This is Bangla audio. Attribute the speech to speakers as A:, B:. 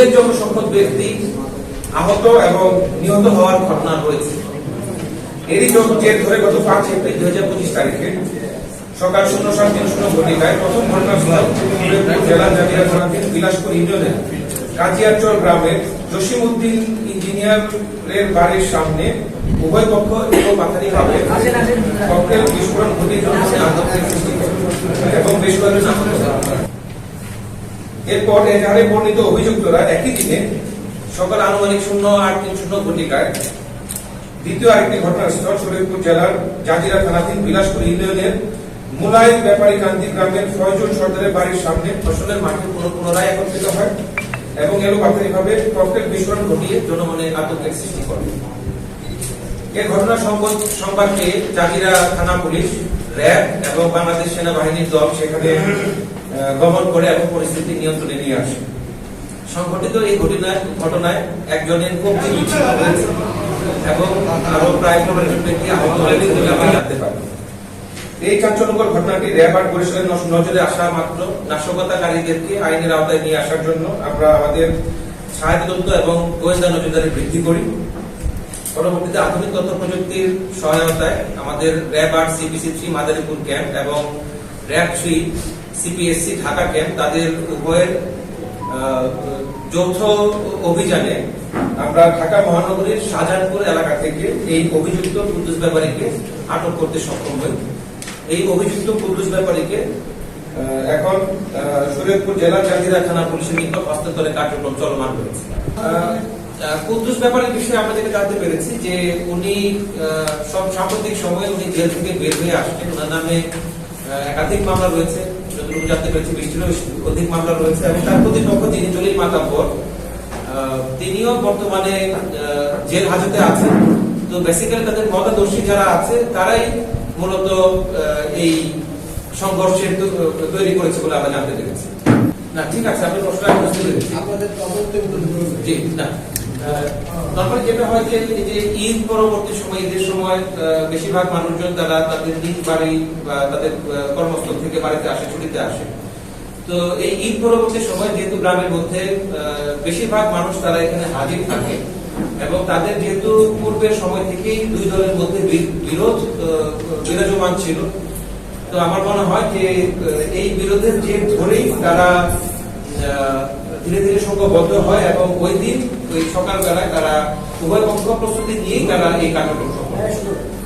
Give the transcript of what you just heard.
A: উল্লেখযোগ্য সংখ্যক ব্যক্তি আহত এবং নিহত হওয়ার ঘটনা রয়েছে এরই জন্য জের ধরে গত পাঁচ এপ্রিল দুই হাজার পঁচিশ তারিখে সকাল শূন্য সাত তিন শূন্য ঘটিকায় প্রথম ঘটনাস্থল জেলা জাতীয় থানাধীন বিলাসপুর ইউনিয়নের কাজিয়ারচর গ্রামের জসিমউদ্দিন ইঞ্জিনিয়ারের বাড়ির সামনে উভয় পক্ষ এবং পাথারিভাবে ককটেল বিস্ফোরণ ঘটিয়ে জনমনে আতঙ্কের সৃষ্টি করে এবং বেশ কয়েকজন আহত হয়। এরপর এজাহারে বর্ণিত অভিযুক্তরা একই দিনে সকাল আনুমানিক শূন্য আট তিন শূন্য ঘটিকায় দ্বিতীয় আরেকটি ঘটনাস্থল শরীরপুর জেলার জাজিরা থানাধীন বিলাসপুর ইউনিয়নের মুলাই ব্যাপারী কান্তি গ্রামের ফয়জুল সর্দারের বাড়ির সামনে ফসলের মাঠে পুনঃ- পুনরায় একত্রিত হয় এবং এলো ভাবে ককটেল বিস্ফোরণ ঘটিয়ে জনমনে আতঙ্কের সৃষ্টি করে। এ ঘটনা সংবাদ- জাজিরা থানা পুলিশ, র্যাব এবং বাংলাদেশ সেনাবাহিনীর দল সেখানে গমন করে এবং পরিস্থিতি নিয়ন্ত্রণে নিয়ে আসে। সংঘটিত এই ঘটনায় ঘটনায় একজনের কবজি বিচ্ছিন্ন এবং আরও প্রায় পনেরো ব্যক্তি আহত হয়েছে বলে আমরা জানতে পারি। এই চাঞ্চল্যকর ঘটনাটি র্যাব আর নজ- নজরে আসা মাত্র নাশকতাকারীদেরকে আইনের আওতায় নিয়ে আসার জন্য আমরা আমাদের সাহায্য এবং গোয়েন্দা নজরদারি বৃদ্ধি করি। পরবর্তীতে আধুনিক তথ্য প্রযুক্তির সহায়তায় আমাদের র্যাব আট সিপিসি থ্রি মাদারীপুর ক্যাম্প এবং RAB three CPSC Dhaka camp তাদের উভয়ের যৌথ অভিযানে আমরা ঢাকা মহানগরীর শাহজাহানপুর এলাকা থেকে এই অভিযুক্ত কুদ্দুস ব্যাপারীকে আটক করতে সক্ষম হই। এই অভিযুক্ত কুদ্দুস ব্যাপারীকে এখন শরীয়তপুর জেলা জাজিরা থানা পুলিশের নিকট হস্তান্তরের কার্যক্রম চলমান রয়েছে। কুদ্দুস ব্যাপারের বিষয়ে আমরা যেটা জানতে পেরেছি যে উনি সব সাম্প্রতিক সময়ে উনি জেল থেকে বের হয়ে আসছেন। ওনার নামে একাধিক মামলা রয়েছে। যতটুকু জানতে পেরেছি অধিক মামলা রয়েছে এবং তার প্রতিপক্ষ যিনি জলিল মাতাব্বর তিনিও বর্তমানে জেল হাজতে আছেন। তো বেসিক্যালি তাদের মতাদর্শী যারা আছে তারাই মূলত এই সংঘর্ষের তৈরি করেছে বলে আমরা জানতে পেরেছি। না ঠিক আছে আপনি প্রশ্নটা আমি বুঝতে পেরেছি।
B: আপনাদের তদন্তে
A: জি না। নর্মালি যেটা হয় যে ঈদ পরবর্তী সময়, ঈদের সময় বেশিরভাগ মানুষজন তারা তাদের নিজ বাড়ি বা তাদের কর্মস্থল থেকে বাড়িতে আসে, ছুটিতে আসে। তো এই ঈদ পরবর্তী সময় যেহেতু গ্রামের মধ্যে বেশিরভাগ মানুষ তারা এখানে হাজির থাকে এবং তাদের যেহেতু পূর্বের সময় থেকেই দুই দলের মধ্যে বিরোধ বিরাজমান ছিল। তো আমার মনে হয় যে এই বিরোধের যে ধরেই তারা ধীরে ধীরে সংঘবদ্ধ হয় এবং ওই দিন, ওই সকালবেলায় তারা উভয় পক্ষ প্রস্তুতি নিয়েই তারা এই কার্যক্রম সম্পন্ন।